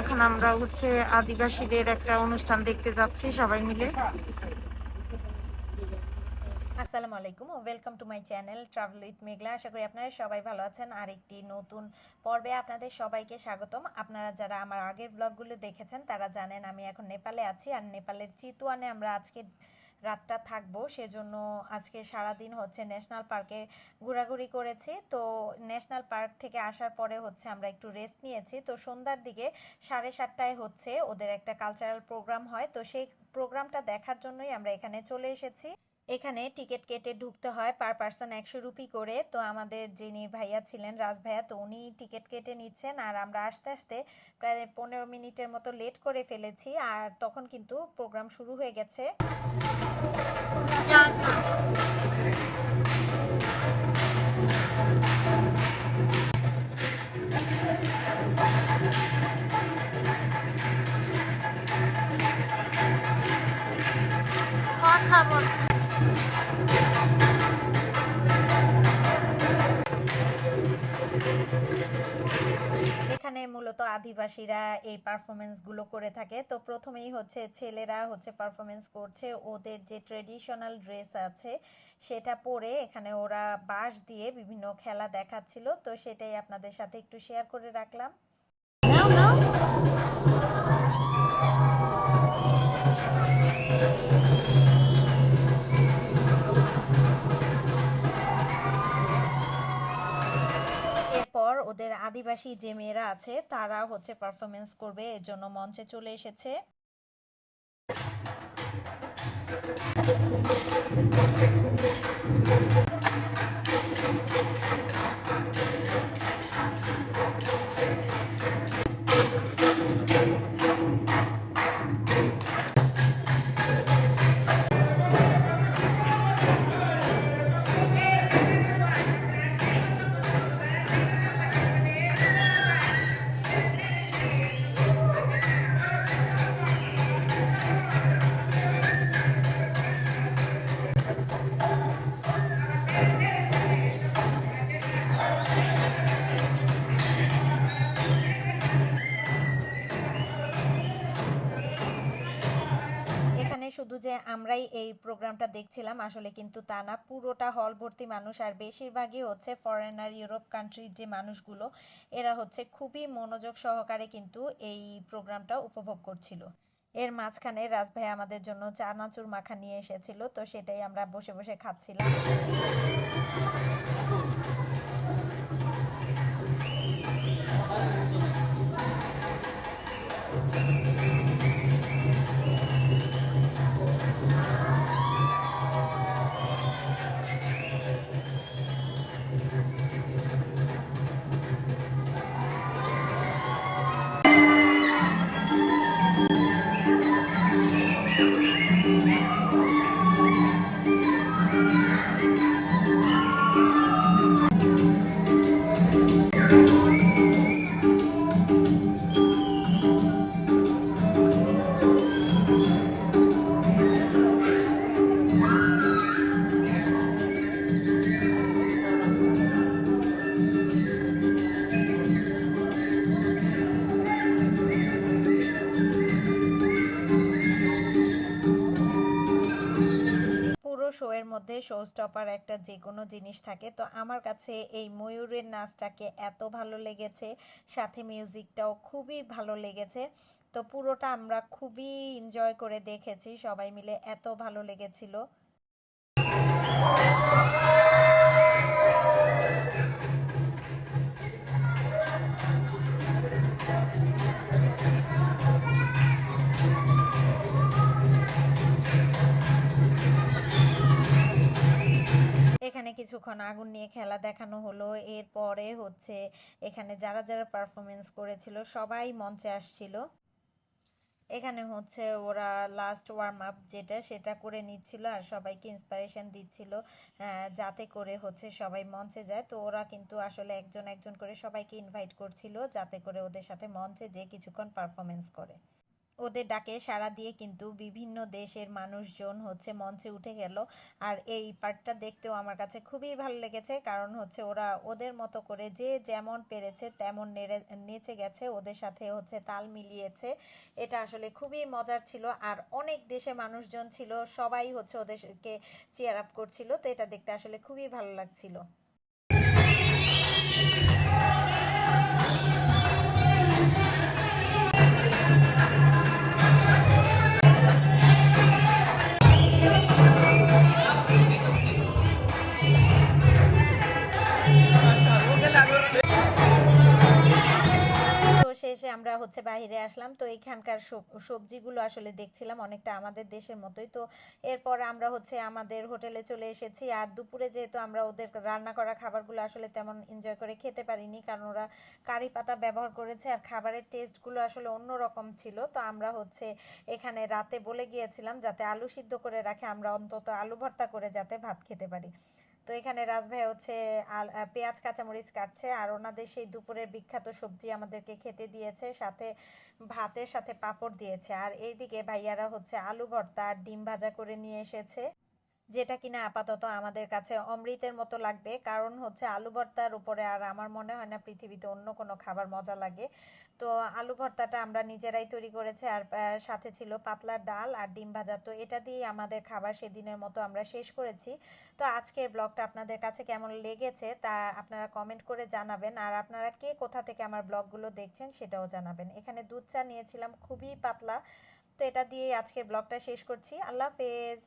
এখন আমরা হচ্ছে আদিবাসীদের একটা অনুষ্ঠান দেখতে যাচ্ছি সবাই মিলে। আসসালামু আলাইকুম welcome to my channel travel with Meghla আশা করি আপনারা সবাই ভালো আছেন। আর একটি নতুন পর্বে আপনাদের সবাইকে স্বাগতম। আপনারা যারা আমার আগের ব্লগগুলো দেখেছেন, তারা জানেন আমি এখন নেপালে আছি। আর নেপালের চিতুয়ানে আমরা আজকে রাতটা থাকব, সেজন্য আজকে সারাদিন হচ্ছে ন্যাশনাল পার্কে ঘোরাঘুরি করেছি। তো ন্যাশনাল পার্ক থেকে আসার পরে হচ্ছে আমরা একটু রেস্ট নিয়েছি। তো সন্ধ্যার দিকে সাড়ে সাতটায় হচ্ছে ওদের একটা কালচারাল প্রোগ্রাম হয়। তো সেই প্রোগ্রামটা দেখার জন্যই আমরা এখানে চলে এসেছি। এখানে টিকিট কেটে ঢুকতে হয় পার পার্সন একশো রুপি করে। তো আমাদের যিনি ভাইয়া ছিলেন, রাজ ভাইয়া, তো উনি টিকিট কেটে নিচ্ছেন। আর আমরা আস্তে আস্তে প্রায় পনেরো মিনিটের মতো লেট করে ফেলেছি। আর তখন কিন্তু প্রোগ্রাম শুরু হয়ে গেছে। কথা এখানে মূলত আদিবাসীরা এই পারফরমেন্সগুলো করে থাকে। তো প্রথমেই হচ্ছে ছেলেরা হচ্ছে পারফরমেন্স করছে। ওদের যে ট্রেডিশনাল ড্রেস আছে, সেটা পরে এখানে ওরা বাঁশ দিয়ে বিভিন্ন খেলা দেখাচ্ছিল। তো সেটাই আপনাদের সাথে একটু শেয়ার করে রাখলাম। আদিবাসী যে মেয়েরা আছে তারা হচ্ছে পারফরমেন্স করবে এর জন্য মঞ্চে চলে এসেছে। যে আমরাই এই প্রোগ্রামটা দেখছিলাম, আসলে কিন্তু তা না। পুরোটা হল ভর্তি মানুষ আর বেশিরভাগই হচ্ছে ফরেনার ইউরোপ কান্ট্রির যে মানুষগুলো, এরা হচ্ছে খুবই মনোযোগ সহকারে কিন্তু এই প্রোগ্রামটা উপভোগ করছিল। এর মাঝখানে রাজভাই আমাদের জন্য চানাচুর মাখা নিয়ে এসেছিল, তো সেটাই আমরা বসে বসে খাচ্ছিলাম। পুরো শো এর মধ্যে শো স্টপার একটা যে কোনো জিনিস থাকে। তো আমার কাছে এই ময়ূরের নাচটাকে এত ভালো লেগেছে, সাথে মিউজিকটাও খুবই ভালো লেগেছে। তো পুরোটা আমরা খুবই এনজয় করে দেখেছি, সবাই মিলে এত ভালো লেগেছিল। এখানে কিছুক্ষণ আগুন নিয়ে খেলা দেখানো হলো। এরপরে হচ্ছে এখানে যারা যারা পারফরমেন্স করেছিল সবাই মঞ্চে আসছিল। এখানে হচ্ছে ওরা লাস্ট ওয়ার্ম আপ যেটা, সেটা করে নিচ্ছিল আর সবাইকে ইন্সপিরেশন দিচ্ছিল যাতে করে হচ্ছে সবাই মঞ্চে যায়। তো ওরা কিন্তু আসলে একজন একজন করে সবাইকে ইনভাইট করছিল, যাতে করে ওদের সাথে মঞ্চে যে কিছুক্ষণ পারফরমেন্স করে। ওদের ডাকে সাড়া দিয়ে কিন্তু বিভিন্ন দেশের মানুষজন হচ্ছে মঞ্চে উঠে গেল। আর এই পার্টটা দেখতেও আমার কাছে খুবই ভালো লেগেছে, কারণ হচ্ছে ওরা ওদের মতো করে যে যেমন পেরেছে তেমন নেড়ে, নেচে গেছে, ওদের সাথে হচ্ছে তাল মিলিয়েছে। এটা আসলে খুবই মজার ছিল। আর অনেক দেশে মানুষজন ছিল, সবাই হচ্ছে ওদেরকে চেয়ার আপ করছিল। তো এটা দেখতে আসলে খুবই ভালো লাগছিল। আমরা হচ্ছে বাইরে আসলাম। তো এখানকার সব- সবজিগুলো আসলে দেখছিলাম অনেকটা আমাদের দেশের মতোই। তো এরপর আমরা হচ্ছে আমাদের হোটেলে চলে এসেছি। আর দুপুরে যেহেতু আমরা ওদের রান্না করা খাবারগুলো আসলে তেমন এনজয় করে খেতে পারিনি, কারণ ওরা কারি পাতা ব্যবহার করেছে আর খাবারের টেস্টগুলো আসলে অন্যরকম ছিল। তো আমরা হচ্ছে এখানে রাতে বলে গিয়েছিলাম যাতে আলু সিদ্ধ করে রাখে। আমরা অন্তত আলু ভর্তা করে যাতে ভাত খেতে পারি। তো এখানে রাজভাই হচ্ছে পেঁয়াজ, কাঁচামরিচ কাটছে, আর ওনাদের সেই দুপুরের বিখ্যাত সবজি আমাদেরকে খেতে দিয়েছে, সাথে ভাতের সাথে পাঁপড় দিয়েছে। আর এইদিকে ভাইয়ারা হচ্ছে আলু ভর্তা আর ডিম ভাজা করে নিয়ে এসেছে। যেটা কিনা আপাতত আমাদের কাছে অমৃতের মতো লাগবে। কারণ হচ্ছে আলু ভর্তার উপরে আর আমার মনে হয় না পৃথিবীতে অন্য কোনো খাবার মজা লাগে। তো আলু ভর্তাটা আমরা নিজেরাই তৈরি করেছি আর সাথে ছিল পাতলা ডাল আর ডিম ভাজা। তো এটা দিয়ে আমাদের খাবার সেদিনের মতো আমরা শেষ করেছি। তো আজকের ব্লগটা আপনাদের কাছে কেমন লেগেছে তা আপনারা কমেন্ট করে জানাবেন। আর আপনারা কে কোথা থেকে আমার ব্লগগুলো দেখছেন সেটাও জানাবেন। এখানে দুধ চা নিয়েছিলাম খুবই পাতলা। তো এটা দিয়ে আজকের ব্লগটা শেষ করছি। আল্লাহ হাফেজ।